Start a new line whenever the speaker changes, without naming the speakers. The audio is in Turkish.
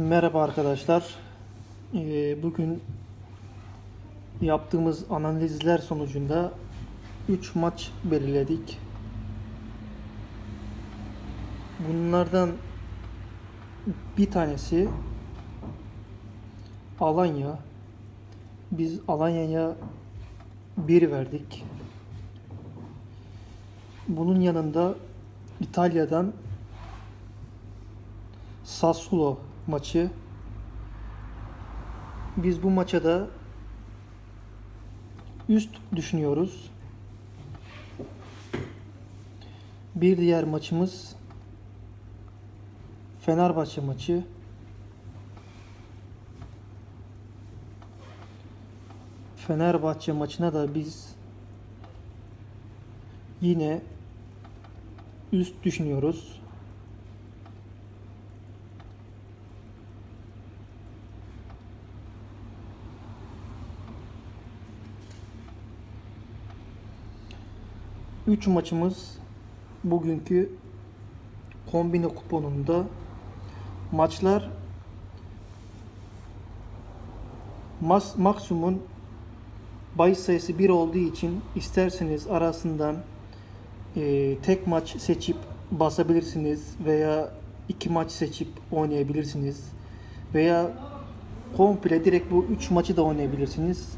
Merhaba arkadaşlar. Ee, Bugün yaptığımız analizler sonucunda 3 maç belirledik. Bunlardan bir tanesi Alanya. Biz Alanya'ya 1 verdik. Bunun yanında İtalya'dan Sassuolo maçı. Biz bu maça da üst düşünüyoruz. Bir diğer maçımız Fenerbahçe maçı. Fenerbahçe maçına da biz yine üst düşünüyoruz. Üç maçımız bugünkü kombine kuponunda maçlar mas maksimum bahis sayısı 1 olduğu için isterseniz arasından e, tek maç seçip basabilirsiniz veya iki maç seçip oynayabilirsiniz veya komple direkt bu 3 maçı da oynayabilirsiniz.